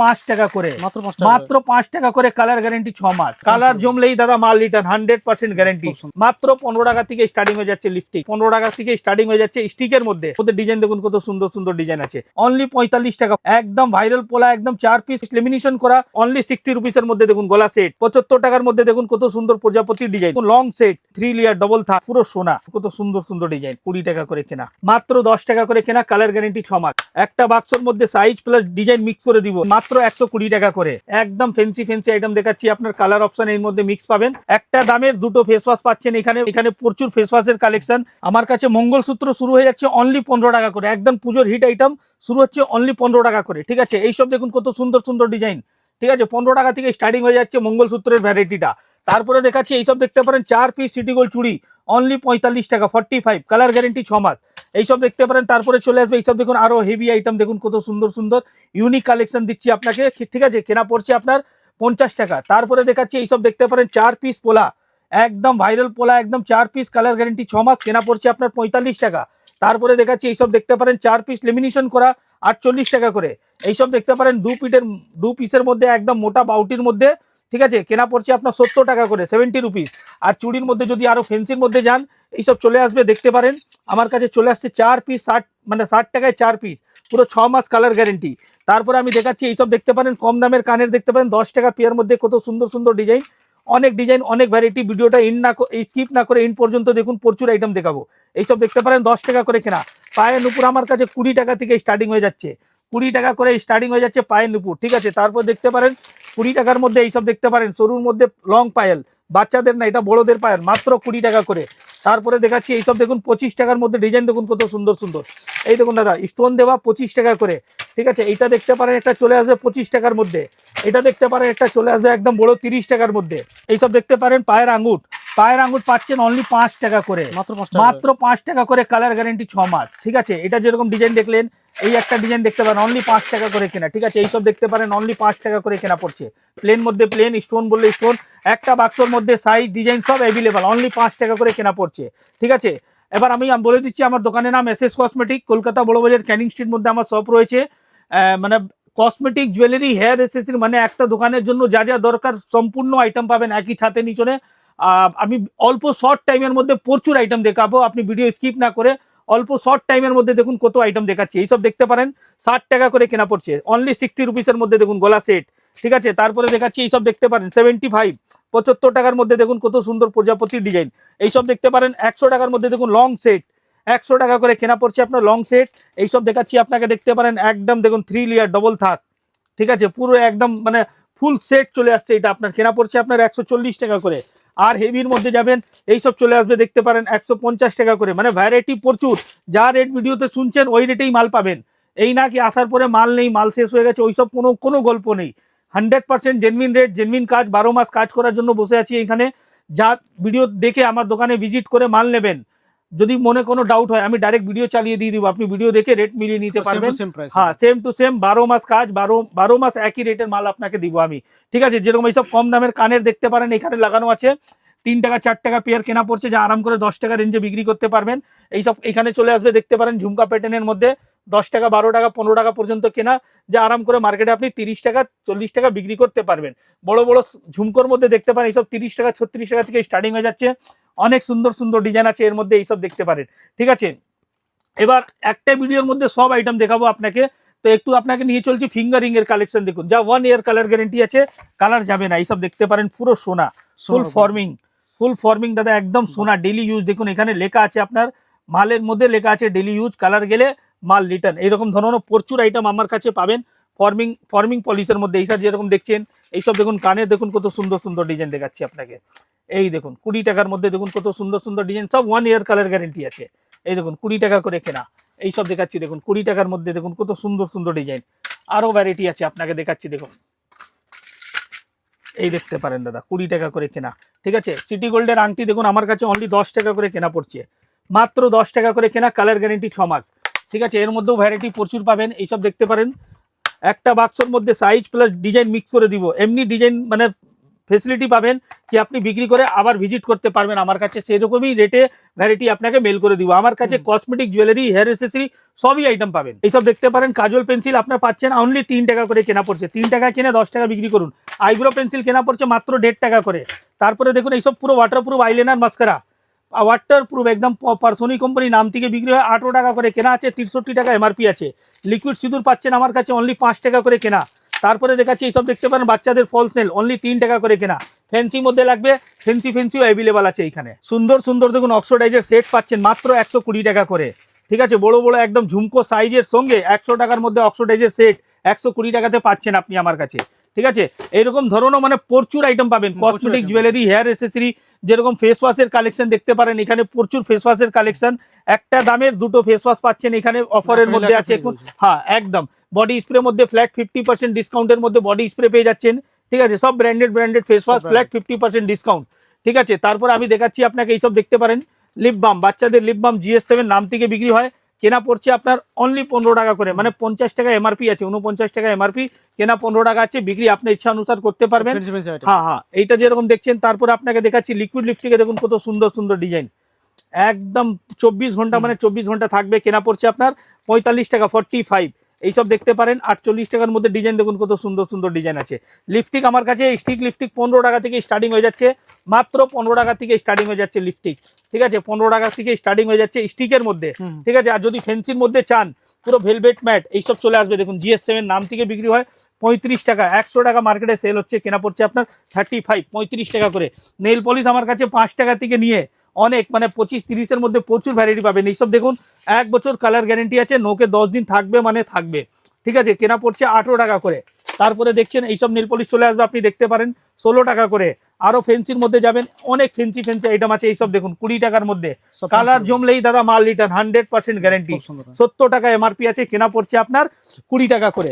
পাঁচ টাকা করে। মাত্র পাঁচ টাকা করে কালার গ্যারেন্টি ছ মাস। কালার জমলেই দাদা মাল রিটার্ন হান্ড্রেড পার্সেন্ট গ্যারেন্টি মাত্র পনেরো টাকা থেকে স্টার্টিং হয়ে যাচ্ছে লিপস্টিক পনেরো টাকা থেকে স্টার্টিং হয়ে যাচ্ছে স্টিকের মধ্যে। ওদের ডিজাইন দেখুন কত সুন্দর সুন্দর ডিজাইন আছে। অনলি পঁয়তাল্লিশ টাকা। একদম ভাইরাল পোলা একদম চার পিস লেমিনেশন করা অনলি সিক্সটি রুপিস এর মধ্যে দেখুন গলা সেট পঁচাত্তর টাকার মধ্যে দেখুন কত সুন্দর প্রজাপতির design long set three layer double থাক পুরো সোনা। কত সুন্দর সুন্দর ডিজাইন কুড়ি টাকা করে কেনা। মাত্র দশ টাকা করে কেনা কালার গ্যারেন্টি ছ মাস। একটা বাক্সর মধ্যে সাইজ প্লাস ডিজাইন মিক্স করে দিব। মাত্র একশো কুড়ি টাকা করে। একদম ফেন্সি ফেন্সি আইটেম দেখাচ্ছি। আপনার কালার অপশন এর মধ্যে মিক্স পাবেন। একটা দামের দুটো ফেস ওয়াশ পাচ্ছেন এখানে। এখানে প্রচুর ফেস ওয়াশের কালেকশন আমার কাছে মঙ্গলসূত্র শুরু হয়ে যাচ্ছে অনলি পনেরো টাকা করে। একদম পুজোর হিট আইটেম শুরু হচ্ছে অনলি পনেরো টাকা করে। ঠিক আছে? এইসব দেখুন কত সুন্দর সুন্দর ডিজাইন ঠিক আছে? পনেরো টাকা থেকে স্টার্টিং হয়ে যাচ্ছে মঙ্গলসূত্রের ভ্যারাইটিটা তারপরে দেখাচ্ছি, এইসব দেখতে পারেন চার পিস সিটি গোল্ড চুড়ি। অনলি পঁয়তাল্লিশ টাকা ফর্টি ফাইভ কালার গ্যারেন্টি ছ মাস। এইসব দেখতে পারেন, তারপরে চলে আসবে। এইসব দেখুন, আরও হেভি আইটেম দেখুন কত সুন্দর সুন্দর ইউনিক কালেকশন দিচ্ছি আপনাকে। ঠিক আছে, কেনা পড়ছে আপনার পঞ্চাশ টাকা। তারপরে দেখাচ্ছি, এইসব দেখতে পারেন, চার পিস পোলা। একদম ভাইরাল পোলা, একদম চার পিস কালার গ্যারেন্টি ছ মাস কেনা পড়ছে আপনার পঁয়তাল্লিশ টাকা। তারপরে দেখাচ্ছি, এইসব দেখতে পারেন, চার পিস লেমিনেশন করা, আটচল্লিশ টাকা করে। এইসব দেখতে পারেন, দু পিটের দু পিসের মধ্যে, একদম মোটা বাউটির মধ্যে, ঠিক আছে, কেনা পড়ছে আপনার সত্তর টাকা করে সেভেন্টি রুপিস আর চুড়ির মধ্যে যদি আরও ফেন্সির মধ্যে যান এইসব চলে আসবে, দেখতে পারেন। আমার কাছে চলে আসছে চার পিস ষাট মানে ষাট টাকায় চার পিস পুরো ছ মাস কালার গ্যারেন্টি তারপরে আমি দেখাচ্ছি, এইসব দেখতে পারেন, কম দামের কানের দেখতে পারেন, দশ টাকা পেয়ার মধ্যে কত সুন্দর সুন্দর ডিজাইন অনেক ডিজাইন অনেক ভ্যারাইটি ভিডিওটা ইন না স্কিপ না করে ইন পর্যন্ত দেখুন, প্রচুর আইটেম দেখাবো। এইসব দেখতে পারেন, দশ টাকা করে কেনা। পায়ের নুপুর আমার কাছে কুড়ি টাকা থেকে স্টার্টিং হয়ে যাচ্ছে। কুড়ি টাকা করে স্টার্টিং হয়ে যাচ্ছে পায়ের নুপুর, ঠিক আছে? তারপর দেখতে পারেন, কুড়ি টাকার মধ্যে এইসব দেখতে পারেন সরুর মধ্যে লং পায়েল। বাচ্চাদের না, এটা বড়দের পায়েল, মাত্র কুড়ি টাকা করে। তারপরে দেখাচ্ছি এইসব দেখুন পঁচিশ টাকার মধ্যে ডিজাইন দেখুন কত সুন্দর সুন্দর। এই দেখুন দাদা স্টোন দেওয়া পঁচিশ টাকা করে ঠিক আছে? এইটা দেখতে পারেন একটা চলে আসবে পঁচিশ টাকার মধ্যে। এটা দেখতে পারেন একটা চলে আসবে একদম বড় তিরিশ টাকার মধ্যে। এইসব দেখতে পারেন পায়ের আঙুর। পায়ের আঙুর পাচ্ছেন অনলি পাঁচ টাকা করে। মাত্র মাত্র পাঁচ টাকা করে কালার গ্যারেন্টি ছ মাস ঠিক আছে? এটা যেরকম ডিজাইন দেখলেন এই একটা ডিজাইন দেখতে পারেন অনলি পাঁচ টাকা করে কেনা, ঠিক আছে? এইসব দেখতে পারেন অনলি পাঁচ টাকা করে কেনা পড়ছে। প্লেন মধ্যে প্লেন স্টোন বললে স্টোন একটা বাক্সর মধ্যে সাইজ ডিজাইন সব অ্যাভেলেবল অনলি পাঁচ টাকা করে কেনা পড়ছে, ঠিক আছে? এবার আমি বলে দিচ্ছি, আমার দোকানের নাম S S cosmetic Kolkata Burrabazar canning street মধ্যে আমার শপ রয়েছে। মানে কসমেটিক জুয়েলারি হেয়ার এসেসরি মানে একটা দোকানের জন্য যা যা দরকার, সম্পূর্ণ আইটেম পাবেন একই ছাতে নিচনে। আমি অল্প শর্ট টাইমের মধ্যে প্রচুর আইটেম দেখাবো, আপনি ভিডিও স্কিপ না করে অল্প শর্ট টাইমের মধ্যে দেখুন কত আইটেম দেখাচ্ছি। এইসব দেখতে পারেন, ষাট টাকা করে কেনা পড়ছে। অনলি সিক্সটি রুপিসের মধ্যে দেখুন গলা সেট ঠিক আছে? তারপরে দেখাচ্ছি এইসব দেখতে পারেন সেভেন্টি ফাইভ পঁচাত্তর টাকার মধ্যে দেখুন কত সুন্দর প্রজাপতির ডিজাইন এইসব দেখতে পারেন, একশো টাকার মধ্যে দেখুন লং সেট একশো টাকা করে কেনা পড়ছে আপনার লং সেট এইসব দেখাচ্ছি আপনাকে দেখতে পারেন, একদম দেখুন থ্রি লিয়ার ডবল থাক ঠিক আছে? পুরো একদম মানে ফুল সেট চলে আসছে এটা আপনার, কেনা পড়ছে আপনার একশো চল্লিশ টাকা করে। আর হেভির মধ্যে যাবেন, এইসব চলে আসবে, দেখতে পারেন, একশো পঞ্চাশ টাকা করে। মানে ভ্যারাইটি প্রচুর। যা রেট ভিডিওতে শুনছেন, ওই রেটেই মাল পাবেন। এই না কি আসার পরে মাল নেই, মাল শেষ হয়ে গেছে, ওইসব কোনো কোনো গল্প নেই। Hundred percent genuine rate genuine কাজ, বারো মাস কাজ করার জন্য বসে আছি এখানে যা ভিডিও দেখে আমার দোকানে ভিজিট করে মাল নেবেন। যদি মনে কোনো ডাউট হয় আমি ডাইরেক্ট ভিডিও চালিয়ে দিয়ে দিব। আপনি ভিডিও দেখে রেট মিলিয়ে নিতে পারবেন। হ্যাঁ সেম টু সেম বারো মাস কাজ বারো বারো মাস একই রেটের মাল আপনাকে দিব আমি। ঠিক আছে? যেরকম এইসব কম দামের কানের দেখতে পারেন এখানে লাগানো আছে। তিন টাকা চার টাকা পেয়ার কেনা পড়ছে যা আরাম করে দশ টাকা রেঞ্জে বিক্রি করতে পারবেন। এইসব এখানে চলে আসবে দেখতে পারেন ঝুমকা প্যাটার্নের মধ্যে। দশ টাকা বারো টাকা পনেরো টাকা পর্যন্ত কেনা যা আরাম করে মার্কেটে আপনি তিরিশ টাকা চল্লিশ টাকা বিক্রি করতে পারবেন। বড় বড় ঝুমকোর মধ্যে দেখতে পারেন এইসব তিরিশ টাকা ছত্রিশ টাকা থেকে স্টার্টিং হয়ে যাচ্ছে। অনেক সুন্দর সুন্দর ডিজাইন আছে এর মধ্যে এইসব দেখতে পারেন। ঠিক আছে? এবার একটা ভিডিওর মধ্যে সব আইটেম দেখাবো আপনাকে। তো একটু আপনাকে নিয়ে চলছি ফিঙ্গারিং এর কালেকশন দেখুন। যা ওয়ান ইয়ার কালার গ্যারেন্টি আছে কালার যাবে না এইসব দেখতে পারেন পুরো সোনা। ফুল ফর্মিং ফুল ফর্মিং দাদা একদম সোনা ডেলি ইউজ দেখুন এখানে লেখা আছে আপনার মালের মধ্যে লেখা আছে ডেলি ইউজ কালার গেলে মাল রিটার্ন এইরকম ধরনের প্রচুর আইটেম আমার কাছে পাবেন ফর্মিং ফর্মিং পলিশের মধ্যে। এইসব যেরকম দেখছেন এইসব দেখুন কানের দেখুন কত সুন্দর সুন্দর ডিজাইন দেখাচ্ছি আপনাকে। এই দেখুন, কুড়ি টাকার মধ্যে দেখুন কত সুন্দর সুন্দর ডিজাইন সব ওয়ান ইয়ার কালার গ্যারেন্টি আছে। এই দেখুন, কুড়ি টাকা করে কেনা। এইসব দেখাচ্ছি দেখুন, কুড়ি টাকার মধ্যে দেখুন কত সুন্দর সুন্দর ডিজাইন আরও ভ্যারাইটি আছে, আপনাকে দেখাচ্ছি দেখুন। এই দেখতে পারেন দাদা, কুড়ি টাকা করে কেনা। ঠিক আছে? সিটি গোল্ডের আংটি দেখুন, আমার কাছে অনলি দশ টাকা করে কেনা পড়ছে। মাত্র দশ টাকা করে কেনা কালার গ্যারেন্টি ছ মাস। ঠিক আছে? এর মধ্যেও ভ্যারাইটি প্রচুর পাবেন, এইসব দেখতে পারেন। একটা বাক্সর মধ্যে সাইজ প্লাস ডিজাইন মিক্স করে দিব। এমনি ডিজাইন মানে ফেসিলিটি পাবেন কি আপনি বিক্রি করে আবার ভিজিট করতে পারবেন আমার কাছে। সেরকমই রেটে ভ্যারাইটি আপনাকে মেল করে দিব। আমার কাছে কসমেটিক জুয়েলারি হেয়ার এসেসরি সবই আইটেম পাবেন। এইসব দেখতে পারেন কাজল পেন্সিল আপনার পাচ্ছেন অনলি তিন টাকা করে কেনা পড়ছে। তিন টাকা কিনে দশ টাকা বিক্রি করুন। আইব্রো পেন্সিল কেনা পড়ছে মাত্র দেড় টাকা করে। তারপরে দেখুন এইসব পুরো ওয়াটারপ্রুফ আইলাইনার মাস্কারা ওয়াটারপ্রুফ একদম পার্সোনি কোম্পানি নাম থেকে বিক্রি হয় আঠেরো টাকা করে কেনা আছে তিরষট্টি টাকা এমআরপি আছে। লিকুইড সিঁদুর পাচ্ছেন আমার কাছে অনলি পাঁচ টাকা করে কেনা। তারপরে দেখাচ্ছি এইসব দেখতে পারেন, বাচ্চাদের ফলস নেল অনলি তিন টাকা করে কেনা। ফেন্সি মধ্যে লাগবে ফেন্সি ফেন্সিও অ্যাভেলেবল আছে এখানে সুন্দর সুন্দর দেখুন অক্সোডাইজের সেট পাচ্ছেন মাত্র একশো কুড়ি টাকা করে। ঠিক আছে, বড় বড়, একদম ঝুমকো সাইজের সঙ্গে একশো টাকার মধ্যে অক্সোডাইজের সেট একশো কুড়ি টাকাতে পাচ্ছেন আপনি আমার কাছে। ঠিক আছে? এইরকম ধরনের মানে প্রচুর আইটেম পাবেন। কসমেটিক জুয়েলারি হেয়ার এসেসরি যেরকম ফেস ওয়াশের কালেকশন দেখতে পারেন এখানে প্রচুর ফেস ওয়াশের কালেকশন একটা দামের দুটো ফেস ওয়াশ পাচ্ছেন এখানে অফারের মধ্যে আছে এখন। হ্যাঁ একদম। বডি স্প্রে মধ্যে ফ্ল্যাট ফিফটি পার্সেন্ট ডিসকাউন্টের মধ্যে বডি স্প্রে পেয়ে যাচ্ছেন। ঠিক আছে? সব branded branded face wash flat fifty percent discount ঠিক আছে? তারপর আমি দেখাচ্ছি আপনাকে এইসব দেখতে পারেন। লিপ বাম বাচ্চাদের লিপ বাম জিএস সেভেন নাম থেকে বিক্রি হয়। কেনা পড়ছে আপনার অনলি পনেরো টাকা করে মানে পঞ্চাশ টাকা এমআরপি আছে উনপঞ্চাশ টাকা এমআরপি কেনা পনেরো টাকা আছে বিক্রি আপনার ইচ্ছা অনুসার করতে পারবেন। হ্যাঁ হ্যাঁ এইটা যেরকম দেখছেন তারপরে আপনাকে দেখাচ্ছি লিকুইড লিপস্টিকে দেখুন কত সুন্দর সুন্দর ডিজাইন একদম চব্বিশ ঘণ্টা মানে চব্বিশ ঘণ্টা থাকবে কেনা পড়ছে আপনার পঁয়তাল্লিশ টাকা ফর্টি ফাইভ এইসব দেখতে পারেন। আটচল্লিশ টাকার মধ্যে ডিজাইন দেখুন কত সুন্দর সুন্দর ডিজাইন আছে। লিপস্টিক আমার কাছে স্টিক লিপস্টিক পনেরো টাকা থেকে স্টার্টিং হয়ে যাচ্ছে। মাত্র পনেরো টাকা থেকে স্টার্টিং হয়ে যাচ্ছে লিপস্টিক ঠিক আছে? পনেরো টাকা থেকে স্টার্টিং হয়ে যাচ্ছে স্টিকের মধ্যে। ঠিক আছে? আর যদি ফেন্সির মধ্যে চান পুরো ভেলভেট ম্যাট এইসব চলে আসবে। দেখুন জিএস সেভেন নাম থেকে বিক্রি হয় পঁয়ত্রিশ টাকা। একশো টাকা মার্কেটে সেল হচ্ছে কেনা পড়ছে আপনার থার্টি ফাইভ পঁয়ত্রিশ টাকা করে। নেল পলিশ আমার কাছে পাঁচ টাকা থেকে নিয়ে অনেক মানে পঁচিশ তিরিশের মধ্যে প্রচুর ভ্যারাইটি পাবেন। এইসব দেখুন এক বছর কালার গ্যারেন্টি আছে নোকে দশ দিন থাকবে মানে থাকবে। ঠিক আছে কেনা পড়ছে আঠেরো টাকা করে। তারপরে দেখছেন এইসব নেল পলিশ চলে আসবে আপনি দেখতে পারেন ষোলো টাকা করে। আরও ফেন্সির মধ্যে যাবেন অনেক ফেন্সি ফেন্সি আইটেম আছে এইসব দেখুন কুড়ি টাকার মধ্যে। কালার জমলেই দাদা মাল রিটার্ন হান্ড্রেড পার্সেন্ট গ্যারেন্টি সত্তর টাকা এমআরপি আছে কেনা পড়ছে আপনার কুড়ি টাকা করে।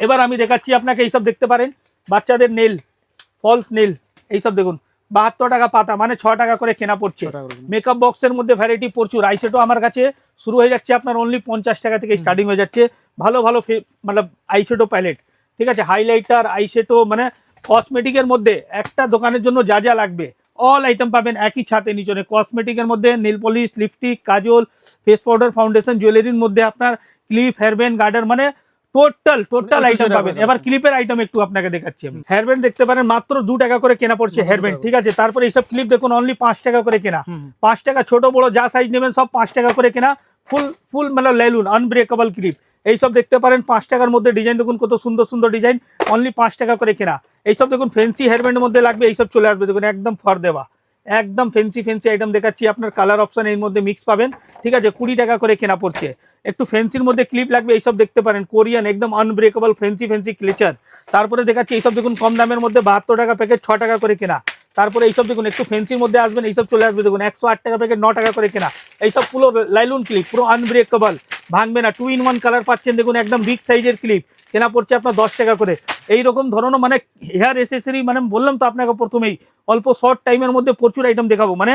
এবার আমি দেখাচ্ছি আপনাকে এইসব দেখতে পারেন বাচ্চাদের নেল ফলস নেল এইসব দেখুন। বাহাত্তর টাকা পাতা মানে ছ টাকা করে কেনা পড়ছে। মেকআপ বক্সের মধ্যে ভ্যারাইটি প্রচুর। আইশেটো আমার কাছে শুরু হয়ে যাচ্ছে আপনার অনলি পঞ্চাশ টাকা থেকে। স্টার্টিং হয়ে যাচ্ছে। ভালো ভালো মানে আইশেটো প্যালেট ঠিক আছে? হাইলাইটার আইসেটো মানে কসমেটিকের মধ্যে একটা দোকানের জন্য যা যা লাগবে। অল আইটেম পাবেন একই ছাতে নিচনে। কসমেটিকের মধ্যে nail polish lipstick kajal face powder foundation জুয়েলারির মধ্যে আপনার ক্লিপ হেয়ারব্যান্ড গার্ডার মানে টোটাল টোটাল আইটেম পাবেন। এবার ক্লিপের আইটেম একটু আপনাকে দেখাচ্ছি আমি। হেয়ারব্যান্ড দেখতে পারেন মাত্র দু টাকা করে কেনা পড়ছে দু হেয়ারব্যান্ড টাকা। ঠিক আছে? তারপরে এইসব ক্লিপ দেখুন অনলি পাঁচ টাকা করে কেনা। পাঁচ টাকা ছোট বড় যা সাইজ নেবেন সব পাঁচ টাকা করে কেনা। ফুল ফুল মানে লেলুন আনব্রেকেবল ক্লিপ এইসব দেখতে পারেন পাঁচ টাকার মধ্যে ডিজাইন দেখুন কত সুন্দর সুন্দর ডিজাইন অনলি পাঁচ টাকা করে কেনা। এইসব দেখুন ফেন্সি হেয়ারব্যান্ডের মধ্যে লাগবে এইসব চলে আসবে দেখুন একদম ফর দেওয়া। একদম ফেন্সি ফেন্সি আইটেম দেখাচ্ছি। আপনার কালার অপশন এর মধ্যে মিক্স পাবেন। ঠিক আছে, কুড়ি টাকা করে কেনা পড়ছে। একটু ফেন্সির মধ্যে ক্লিপ লাগবে, এইসব দেখতে পারেন। কোরিয়ান একদম আনব্রেকেবল ফেন্সি ফেন্সি ক্লেচার তারপরে দেখাচ্ছি, এইসব দেখুন কম দামের মধ্যে বাহাত্তর টাকা প্যাকেট ছ টাকা করে কেনা। তারপরে এইসব দেখুন, একটু ফেন্সির মধ্যে আসবেন, এইসব চলে আসবে। দেখুন, একশো আট টাকা প্যাকেট ন টাকা করে কেনা। এইসব পুরো লাইলুন ক্লিপ পুরো আনব্রেকেবল ভাঙবে না টু ইন ওয়ান কালার পাচ্ছেন দেখুন একদম বিগ সাইজের ক্লিপ কেনা পড়ছে আপনার দশ টাকা করে। এই রকম ধরনের মানে হেয়ার এসেসরি মানে বললাম তো আপনাকে প্রথমেই অল্প শর্ট টাইমের মধ্যে প্রচুর আইটেম দেখাবো। মানে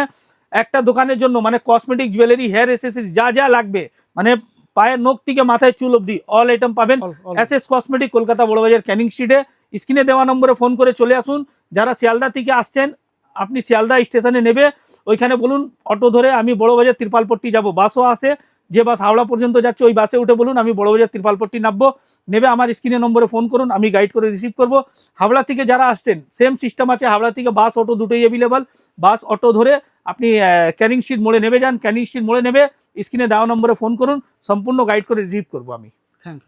একটা দোকানের জন্য মানে কসমেটিক জুয়েলারি হেয়ার এসেসরি যা যা লাগবে মানে পায়ের নখ থেকে মাথায় চুল অবধি অল আইটেম পাবেন। S S cosmetic Kolkata Burrabazar canning স্ট্রিটে স্ক্রিনে দেওয়া নম্বরে ফোন করে চলে আসুন। যারা শিয়ালদা থেকে আসছেন আপনি শিয়ালদা স্টেশনে নেবে। ওইখানে বলুন অটো ধরে আমি বড়বাজার ত্রিপালপট্টি যাব। বাসও আসে যে বাস হাওড়া পর্যন্ত যাচ্ছে, ওই বাসে উঠে বলুন, আমি বড়বাজার ত্রিপালপট্টি নামবো, নেবে আমার স্ক্রিনে নম্বরে ফোন করুন, আমি গাইড করে রিসিভ করব। হাওড়া থেকে যারা আসছেন সেম সিস্টেম আছে, হাওড়া থেকে বাস অটো দুটোই অ্যাভেলেবল বাস অটো ধরে আপনি ক্যানিং স্ট্রিট মোড়ে নেবে যান ক্যানিং স্ট্রিট মোড়ে নেবে, স্ক্রিনে দেওয়া নম্বরে ফোন করুন, সম্পূর্ণ গাইড করে রিসিভ করব আমি। Thank you.